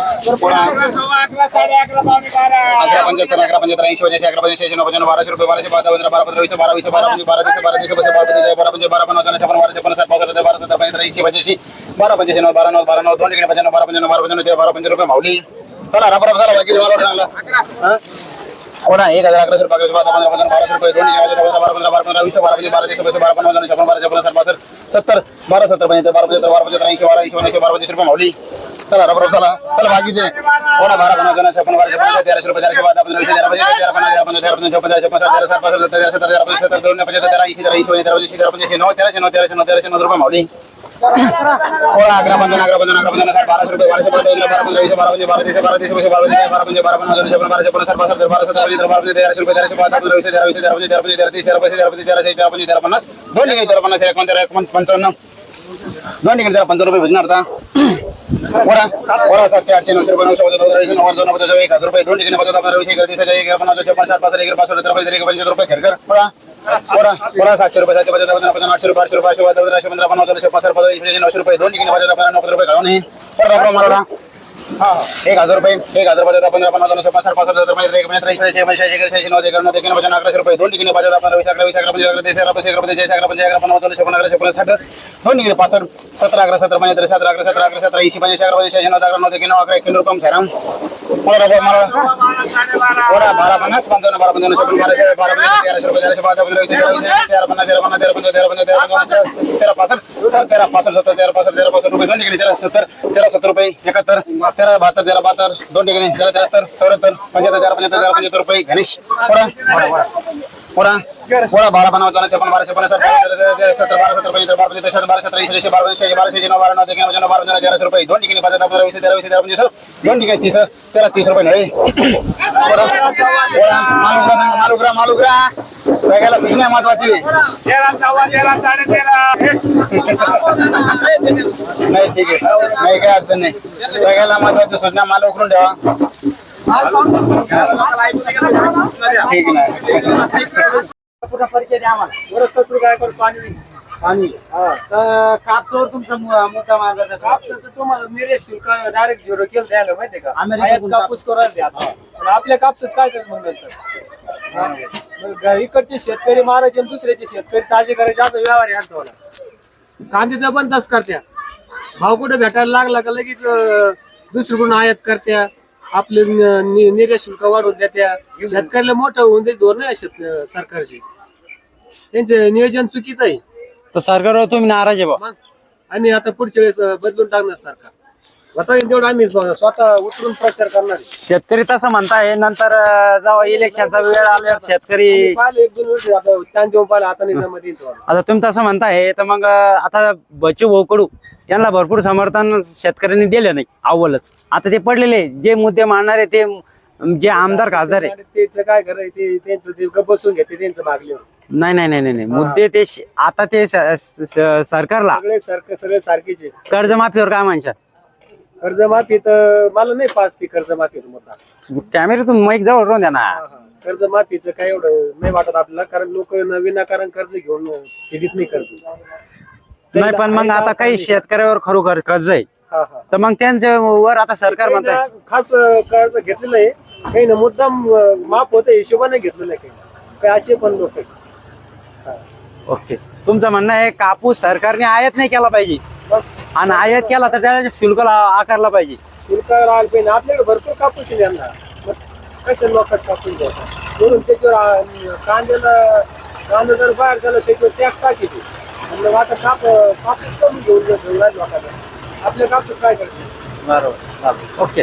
अकरा पंच्याहत्तर अकरा पंच्याहत्तर ऐंशी पंच्याऐंशी अकरा पंच्याऐंशी नऊ पंच्याण्णव बाराशे रुपये बाराशे बारा पंधरा बारा पंधरा वीस बारा वीस बारा पंचवीस बारा तीस बारा तीस बस बारा पंचवीस बारा पंचवीस बारा पन्नास छप्पन बाराशे पन्नास बारा सत्तर बारा सत्तर पंच्याहत्तर ऐंशी पंच्याऐंशी बारा पंच्याऐंशी नऊ बारा नऊ बारा नऊ दोन ठिकाणी पंच्याण्णव बारा पंच्याण्णव बारा पंच्याण्णव ते बारा पंचवीस रुपये माऊली चला रबर बाकी मला चांगला कोणा एक हजार अकराशे रुपये अकराशे बारा पंधरा बाराशे रुपये दोन पंधरा बारा पंधरा बारा पंधरा वीस बारा पंचवीस बारा तीस बस बारा पन्नास छप्पन बारा छप्पन सत्तर बारा सत्तर पंच्याहत्तर बारा पंच्याहत्तर बारा पंच्याहत्तर ऐंशी बारा ऐंशी ऐंशी बारा पंचवीस रुपये मावली चला रबर चला चला बाकीचे कोणा बारा पन्नास दोन छप्पन बाराशे पंधरा तेराशे रुपये चारशे बारा पंधरा वीस तेरा पंधरा तेरा पंधरा तेरा पंधरा तेरा पंधरा छप्पन तेराशे पंधरा तेरा सात पासष्ट तेरा सत्तर तेरा पंचवीस सत्तर दोन पंच्याहत्तर तेरा ऐंशी तेरा ऐंशी तेरा पंचवीस तेरा पंचवीस नऊ तेराशे नऊ तेराशे नऊ तेराशे नऊ रुपये मावली सोळा अकरा पंधरा अकरा पंधरा अकरा पंधरा साठ बाराशे रुपये बाराशे पंधरा बारा पंधरा वीस बारा पंचवीस बारा तीस बारा तीस बारा पंचवीस बारा पंचवीस बारा पन्नास छप्पन बाराशे पन्नास बारा बासष्ट बारा सत्तर पंधरा बारा पंचवीस तेराशे रुपये तेराशे बारा पंधरा वीस तेरा वीस तेरा पंचवीस तेरा पंचवीस तेरा तीस तेरा पंचवीस तेरा पंचवीस तेराशे तेरा पंचवीस तेरा पन्नास दोन ठिकाणी तेरा पन्नास तेरा एकोण तेरा एकोण पंचावन्न दोन ठिकाणी तेरा पंधरा रुपये भेटणार आता वडा वडा सातशे आठशे नऊशे रुपये नऊशे पचास नऊशे नव्वद दोन पचास एक हजार रुपये दोन ठिकाणी पचास पंधरा वीस गर्दी तीस एक पन्नास छप्पन साठ पाच एक पाच तेरा पंचवीस एक पंचवीस रुपये खेळकर वडा वडा वडा सातशे रुपये सातशे पचास पंधरा पंधरा आठशे रुपये आठशे रुपये आठशे पंधरा पंधरा पन्नास दोनशे पासष्ट पंधरा वीस नऊशे रुपये दोन ठिकाणी पचास पंधरा नव्वद रुपये घालून परत मला एक हजार रुपये एक हजार पचास पंधरा पन्नास दोनशे पासष्ट पासष्ट हजार रुपये एक पंचवीस त्रेचाळीस पंचवीस एकशे एकशे नऊ एक नऊ एक पंधरा अकराशे रुपये. दोन ठिकाणी पचास पंधरा वीस अकरा वीस अकरा पंचवीस अकरा तीस अकरा पंचवीस अकरा पंचवीस अकरा पंचवीस अकरा पन्नास दोनशे पन्नास अकराशे पन्नास साठ दोन ठिकाणी पासष्ट सतरा अकरा सतरा पंच्याहत्तर सतरा अकरा सतरा अकरा सतरा ऐंशी पंचवीस अकरा पंचवीस नऊ अकरा नऊ एक नऊ अकरा एक रुपये शहराम मला मला बारा पन्नास पंचावन्न बारा पंचावन्न छप्पन बाराशे बारा पंचवीस तेराशे रुपये तेराशे बारा पंधरा वीस तेरा वीस तेरा पन्नास तेरा पन्नास तेरा पंचवीस तेरा पंचवीस तेरा पंचवीस तेरा पासष्ट सर तेरा पासष्ट सत्तर तेरा पासष्ट तेरा पासष्ट रुपये दोन ठिकाणी तेरा सत्तर तेरा सत्तर रुपये एकाहत्तर तेरा बहात्तर तेरा बहात्तर दोन ठिकाणी तेरा तेहत्तर चौऱ्याहत्तर पंच्याहत्तर तेरा पंच्याहत्तर तेरा पंच्याहत्तर रुपये गणेश थोडा थोडा सोळा बारा पन्नास दोन पण बाराशे पन्नास सत्तर बारा सत्तर पंच्याहत्तर बारा पंच्याहत्तर सत्तर बारा सत्तर ऐंशी बारा पंचवीस बाराशे नऊ बारा नऊ तेरा बारा पंधरा तेराशे रुपये दोन ठिकाणी पंधरा पंधरा वीस तेरा वीस तेरा पंचवीस दोन ठिकाणी तीस तेरा तीस रुपये नळे. थोडा थोडा मालुग्रा सांगा मालुग्रा मालुग्रा सगळ्याला सूचना आहे महत्वाची. नाही ठीक आहे. नाही काय अडचण नाही. सगळ्याला महत्वाची सूचना माल उकरून ठेवा. ठीक नाही पूर्ण परिचय द्या आम्हाला. बरं कचरू काय करू पाणी. पाणी तर कापसावर तुमचा मु- मुद्दा कापसाचं तुम्हाला मिरे शुल्क डायरेक्ट झिरो केलं द्यायला माहितीये का? अमेरिकेतून आयात कापूस करायला द्या आता. पण आपल्या कापसाच काय करत मग नंतर? मग इकडचे शेतकरी मारायचे आणि दुसऱ्याचे शेतकरी ताजे करायचे. आता व्यवहार आहे आमचा वाला. कांद्याचा पण तस करत्या. भाव कुठे भेटायला लागला का लगेच अं, दुसरीकडून आयात करत्या. आपले निर्यात शुल्क वाढवून देत्या. शेतकऱ्याला मोठं होऊन दे धोरण आहे शेत सरकारची. त्यांचे नियोजन चुकीचं आहे. तर सरकारवर तुम्ही नाराज आहे बा. मग आम्ही आता पुढच्या वेळेस अं, बदलून टाकणार सरकार. आता तेवढं आम्ही स्वतः उतरून प्रचार करणार आहे. शेतकरी तसं म्हणताय नंतर अं, जेव्हा इलेक्शनचा वेळ आल्यावर शेतकरी आम्ही पाहिलं एक दोन वर्ष आता चांद देऊन पाहिलं आता नाही जमत येईल तुम्हाला. आता तुम्ही तसं म्हणताय तर मग अं, आता बच्चू भाऊ कडू यांना भरपूर समर्थन शेतकऱ्यांनी दिलं नाही अव्वलच. आता ते पडलेले जे मुद्दे मांडणारे ते अं, जे आमदार खासदार आहे आणि त्याचं काय करायचं ते त्यांचं ते गप्प बसून घेते त्यांचं भागल्यावर. नाही नाही नाही नाही नाही. मुद्दे ते श- आता ते स- स- स- सरकारला. सगळे सारखे सगळे सारखेच. कर्जमाफीवर काय म्हणशात? कर्जमाफी तर मला नाही पास ती कर्जमाफीचा मुद्दा. कॅमेऱ्यातून माईक जवळ राहून द्या ना. कर्जमाफीचं काय एवढं नाही वाटत आपल्याला कारण लोक विनाकारण कर्ज घेऊन फेडीत नाही कर्ज. नाही पण मग आता काही शेतकऱ्यावर खरोखर कर्ज आहे. हा हा. तर मग त्यांच्या वर आता सरकार काही ना खास अं, कर्ज घेतलेलं आहे. काही ना मुद्दाम अं, माफ होतं हिशोबाने घेतलेलं आहे काही. काही असे पण लोक आहेत. ओके. तुमचं म्हणणं आहे कापूस सरकारने आयात नाही केला पाहिजे. आणि आयात केला तर त्याला शुल्क आकारला पाहिजे. शुल्क पाहिजे. आपल्याकडे भरपूर कापूस आहे यांना. कशा लोकच कापूस म्हणून त्याच्यावर कांद्याला कांदा जर बाहेर झालं त्याच्यावर टॅक्स टाकीते आता काप कापूस कमी घेऊन घेऊन राहील लोकांना. आपल्या कापूस काय करते बरोबर. ओके.